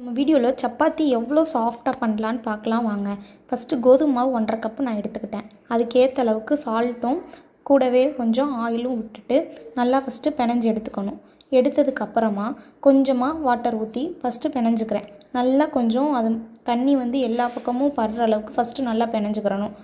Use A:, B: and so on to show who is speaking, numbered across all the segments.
A: நம்ம வீடியோவில் சப்பாத்தி எவ்வளோ சாஃப்டாக பண்ணலான்னு பார்க்கலாம் வாங்க. ஃபஸ்ட்டு கோதுமை மாவு ஒன்றரை கப்பு நான் எடுத்துக்கிட்டேன். அதுக்கேற்ற அளவுக்கு சால்ட்டும் கூடவே கொஞ்சம் ஆயிலும் விட்டுட்டு நல்லா ஃபஸ்ட்டு பினஞ்சு எடுத்துக்கணும். எடுத்ததுக்கப்புறமா கொஞ்சமாக வாட்டர் ஊற்றி ஃபஸ்ட்டு பிணைஞ்சிக்கிறேன். நல்லா கொஞ்சம் அது தண்ணி வந்து எல்லா பக்கமும் படுற அளவுக்கு ஃபஸ்ட்டு நல்லா பிணைஞ்சிக்கிறணும்.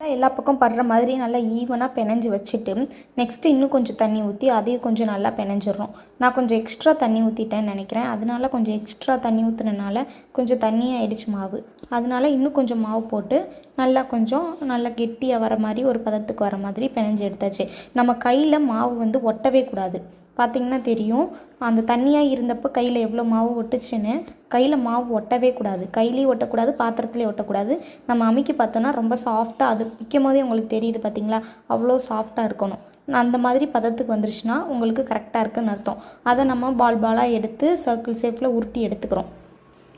A: நல்லா எல்லா பக்கம் படுற மாதிரி நல்லா ஈவனாக பிணைஞ்சு வச்சுட்டு நெக்ஸ்ட்டு இன்னும் கொஞ்சம் தண்ணி ஊற்றி அதையும் கொஞ்சம் நல்லா பிணைஞ்சிடுறோம். நான் கொஞ்சம் எக்ஸ்ட்ரா தண்ணி ஊற்றிட்டேன்னு நினைக்கிறேன். அதனால கொஞ்சம் எக்ஸ்ட்ரா தண்ணி ஊற்றுனனால கொஞ்சம் தண்ணியாகிடுச்சு மாவு. அதனால இன்னும் கொஞ்சம் மாவு போட்டு நல்லா கொஞ்சம் நல்லா கெட்டியாக வர மாதிரி ஒரு பதத்துக்கு வர மாதிரி பிணைஞ்சு எடுத்தாச்சு. நம்ம கையில் மாவு வந்து ஒட்டவே கூடாது. பார்த்திங்கன்னா தெரியும். அந்த தண்ணியாக இருந்தப்போ கையில் எவ்வளோ மாவு ஒட்டுச்சுன்னு கையில் மாவு ஒட்டவே கூடாது. கையிலையும் ஒட்டக்கூடாது பாத்திரத்துலேயும் ஒட்டக்கூடாது. நம்ம அமுக்கி பார்த்தோன்னா ரொம்ப சாஃப்டாக அது பிக்கும் போதே உங்களுக்கு தெரியுது பார்த்திங்களா அவ்வளோ சாஃப்டாக இருக்கணும். நான் அந்த மாதிரி பதத்துக்கு வந்துருச்சுன்னா உங்களுக்கு கரெக்டாக இருக்குதுன்னு அர்த்தம். அதை நம்ம பால் பாலாக எடுத்து சர்க்கிள் ஷேப்பில் உருட்டி எடுத்துக்கிறோம்.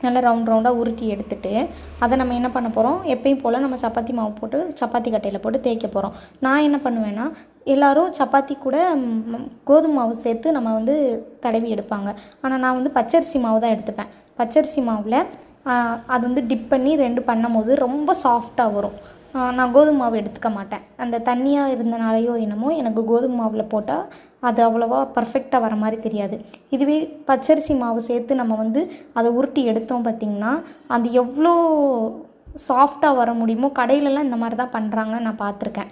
A: நல்லா ரவுண்ட் ரவுண்டாக உருட்டி எடுத்துட்டு அதை நம்ம என்ன பண்ண போகிறோம் எப்பயும் போல் நம்ம சப்பாத்தி மாவு போட்டு சப்பாத்தி கட்டையில் போட்டு தேய்க்க போகிறோம் நான் என்ன பண்ணுவேன்னா எல்லோரும் சப்பாத்தி கூட கோதுமை மாவு சேர்த்து நம்ம வந்து தடவி எடுப்பாங்க. ஆனால் நான் வந்து பச்சரிசி மாவு தான் எடுத்துப்பேன். பச்சரிசி மாவில் அது வந்து டிப் பண்ணி ரெண்டு பண்ணும் போது ரொம்ப சாஃப்டாக வரும். நான் கோதுமை மாவு எடுத்துக்க மாட்டேன். அந்த தண்ணியாக இருந்தனாலையோ என்னமோ எனக்கு கோதுமை மாவில் போட்டால் அது அவ்வளோவா பர்ஃபெக்டாக வர மாதிரி தெரியாது. இதுவே பச்சரிசி மாவு சேர்த்து நம்ம வந்து அதை உருட்டி எடுத்தோம் பார்த்திங்கன்னா அது எவ்வளோ சாஃப்டாக வர முடியுமோ கடையிலலாம் இந்த மாதிரி தான் பண்ணுறாங்க நான் பார்த்துருக்கேன்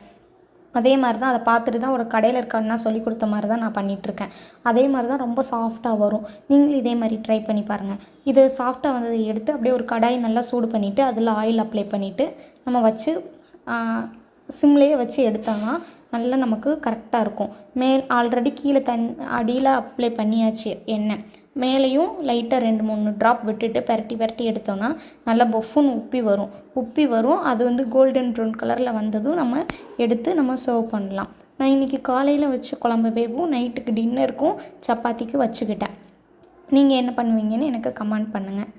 A: அதே மாதிரி தான் அதை பார்த்துட்டு தான் ஒரு கடையில் இருக்க சொல்லி கொடுத்த மாதிரி தான் நான் பண்ணிகிட்ருக்கேன். அதே மாதிரி தான் ரொம்ப சாஃப்டாக வரும். நீங்களும் இதே மாதிரி ட்ரை பண்ணி பாருங்கள் இது சாஃப்டாக வந்ததை எடுத்து அப்படியே ஒரு கடாய் நல்லா சூடு பண்ணிவிட்டு அதில் ஆயில் அப்ளை பண்ணிவிட்டு நம்ம வச்சு சிம்லேயே வச்சு எடுத்தோம்னா நல்லா நமக்கு கரெக்டாக இருக்கும். மேல் ஆல்ரெடி கீழே தன் அடியில் அப்ளை பண்ணியாச்சு எண்ணெய். மேலேயும் லைட்டாக ரெண்டு மூணு ட்ராப் விட்டுட்டு பரட்டி பரட்டி எடுத்தோன்னா நல்லா பொஃப்னு உப்பி வரும். உப்பி வரும். அது வந்து கோல்டன் ப்ரௌன் கலரில் வந்ததும் நம்ம எடுத்து நம்ம சர்வ் பண்ணலாம். நான் இன்றைக்கி காலையில் வச்ச குழம்பவேவும் நைட்டுக்கு டின்னருக்கும் சப்பாத்திக்கு வச்சுக்கிட்டேன். நீங்கள் என்ன பண்ணுவீங்கன்னு எனக்கு கமெண்ட் பண்ணுங்கள்